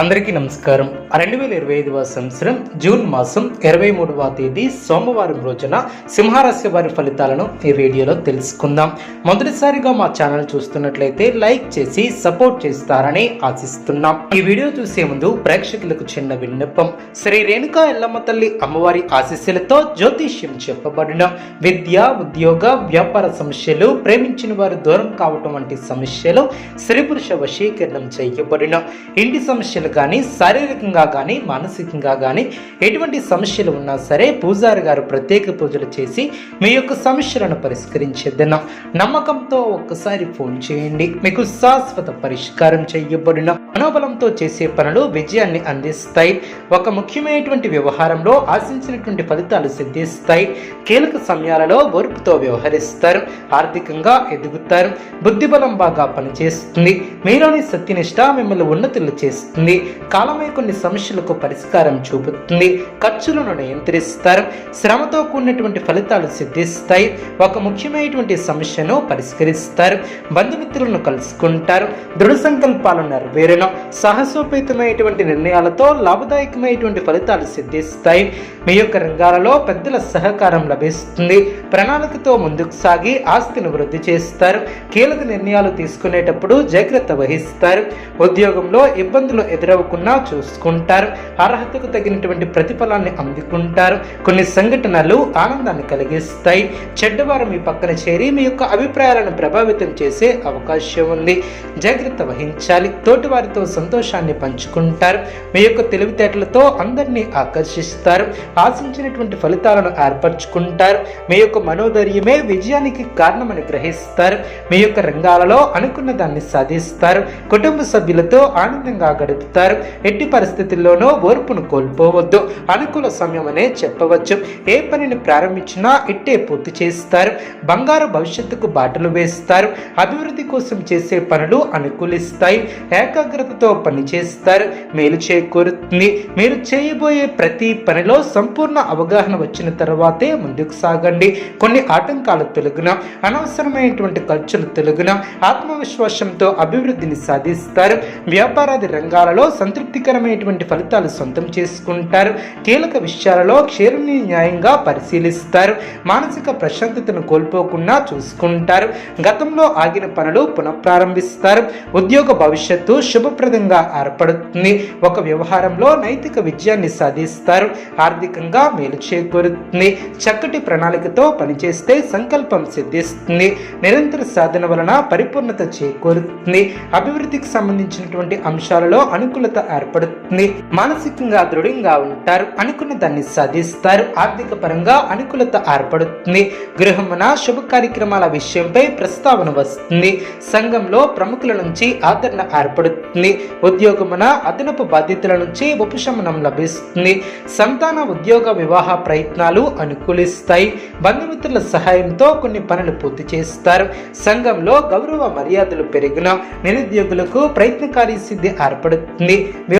అందరికీ నమస్కారం. రెండు వేల ఇరవై ఐదవ సంవత్సరం జూన్ మాసం ఇరవై మూడవ తేదీ సోమవారం రోజున సింహరాశి వారి ఫలితాలను ఈ వీడియోలో తెలుసుకుందాం. మొదటిసారిగా మా ఛానల్ చూస్తున్నట్లయితే లైక్ చేసి సపోర్ట్ చేస్తారని ఆశిస్తున్నాం. ఈ వీడియో చూసే ముందు ప్రేక్షకులకు చిన్న విన్నపం. శ్రీ రేణుకా ఎల్లమ్మ తల్లి అమ్మవారి ఆశీస్సులతో జ్యోతిష్యం చెప్పబడిన విద్య ఉద్యోగ వ్యాపార సమస్యలు ప్రేమించిన వారు దూరం కావటం వంటి సమస్యలు స్త్రీ పురుష వశీకరణం చేయబడిన ఇంటి సమస్యలు కానీ శారీరకంగా కానీ మానసికంగా కానీ ఎటువంటి సమస్యలు ఉన్నా సరే పూజారి గారు ప్రత్యేక పూజలు చేసి మీ యొక్క సమస్యలను పరిష్కరించేద్దన్న నమ్మకంతో ఒక్కసారి ఫోన్ చేయండి. మీకు శాశ్వత పరిష్కారం చేయబడిన. మనోబలంతో చేసే పనులు విజయాన్ని అందిస్తాయి. ఒక ముఖ్యమైనటువంటి వ్యవహారంలో ఆశించినటువంటి ఫలితాలు సిద్ధిస్తాయి. కీలక సమయాలలో ఓర్పుతో వ్యవహరిస్తారు. ఆర్థికంగా ఎదుగుతారు. బుద్ధిబలం బాగా పనిచేస్తుంది. మీలోని సత్యనిష్ట మిమ్మల్ని ఉన్నతులు చేస్తుంది. కాలమే కొన్ని సమస్యలకు పరిష్కారం చూపుతుంది. ఖర్చులను నియంత్రిస్తారు. శ్రమతో కూడినటువంటి ఫలితాలు సిద్ధిస్తాయి. ఒక ముఖ్యమైనటువంటి సమస్యను పరిష్కరిస్తారు. బంధుమిత్రులను కలుసుకుంటారు. దృఢ సంకల్పాలు నెరవేరడం సాహసోపేతమైనటువంటి నిర్ణయాలతో లాభదాయకమైనటువంటి ఫలితాలు సిద్ధిస్తాయి. మీ యొక్క రంగాలలో పెద్దల సహకారం లభిస్తుంది. ప్రణాళికతో ముందుకు సాగి ఆస్తిని వృద్ధి చేస్తారు. కీలక నిర్ణయాలు తీసుకునేటప్పుడు జాగ్రత్త వహిస్తారు. ఉద్యోగంలో ఇబ్బందులు ఎదురవ్వకుండా చూసుకుంటారు. అర్హతకు తగినటువంటి ప్రతిఫలాన్ని అందుకుంటారు. కొన్ని సంఘటనలు ఆనందాన్ని కలిగిస్తాయి. చెడ్డవారు మీ పక్కన చేరి మీ యొక్క అభిప్రాయాలను ప్రభావితం చేసే అవకాశం ఉంది. జాగ్రత్త వహించాలి. తోటి వారితో సంతోషాన్ని పంచుకుంటారు. మీ యొక్క తెలివితేటలతో అందరినీ ఆకర్షిస్తారు. ఆశించినటువంటి ఫలితాలను ఏర్పరచుకుంటారు. మీ యొక్క మనోధైర్యమే విజయానికి కారణమని గ్రహిస్తారు. మీ యొక్క రంగాలలో అనుకున్న దాన్ని సాధిస్తారు. కుటుంబ సభ్యులతో ఆనందంగా గడుపుతారు ఎట్టి పరిస్థితుల్లోనూ ఓర్పును కోల్పోవద్దు. అనుకూల సమయం అనే చెప్పవచ్చు. ఏ పనిని ప్రారంభించినా ఇట్టే పూర్తి చేస్తారు. బంగారు భవిష్యత్తుకు బాటలు వేస్తారు. అభివృద్ధి కోసం చేసే పనులు అనుకూలిస్తాయి. ఏకాగ్రతతో పనిచేస్తారు మేలు చేకూరుతుంది. మీరు చేయబోయే ప్రతి పనిలో సంపూర్ణ అవగాహన వచ్చిన తర్వాతే ముందుకు సాగండి. కొన్ని ఆటంకాలు తొలగిన అనవసరమైనటువంటి ఖర్చులు తొలగిన ఆత్మవిశ్వాసంతో అభివృద్ధిని సాధిస్తారు. వ్యాపారాది రంగాలలో సంతృప్తికరమైనటువంటి ఫలితాలు సొంతం చేసుకుంటారు. కీలక విషయాలలో క్షేరుని న్యాయంగా పరిశీలిస్తారు. మానసిక ప్రశాంతతను కోల్పోకుండా చూసుకుంటారు. గతంలో ఆగిన పనులు పునఃప్రారంభిస్తారు. ఉద్యోగ భవిష్యత్తు శుభప్రదంగా ఏర్పడుతుంది. ఒక వ్యవహారంలో నైతిక విజయాన్ని సాధిస్తారు. ఆర్థికంగా మేలు చేకూరుతుంది. చక్కటి ప్రణాళికతో పనిచేస్తే సంకల్పం సిద్ధిస్తుంది. నిరంతర సాధన వలన పరిపూర్ణత చేకూరుతుంది. అభివృద్ధికి సంబంధించినటువంటి అంశాలలో అనుకూలత ఏర్పడుతుంది. మానసికంగా దృఢంగా ఉంటారు. అనుకున్న దాన్ని సాధిస్తారు. ఆర్థిక పరంగా అనుకూలత ఏర్పడుతుంది. గృహమున శుభ కార్యక్రమాల విషయంపై ప్రస్తావన వస్తుంది. సంఘంలో ప్రముఖుల నుంచి ఆదరణ ఏర్పడుతుంది. ఉద్యోగమున అదనపు బాధ్యతల నుంచి ఉపశమనం లభిస్తుంది. సంతాన ఉద్యోగ వివాహ ప్రయత్నాలు అనుకూలిస్తాయి. బంధుమిత్రుల సహాయంతో కొన్ని పనులు పూర్తి చేస్తారు. సంఘంలో గౌరవ మర్యాదలు పెరిగిన నిరుద్యోగులకు ప్రయత్నకారి సిద్ధి ఏర్పడుతుంది. वे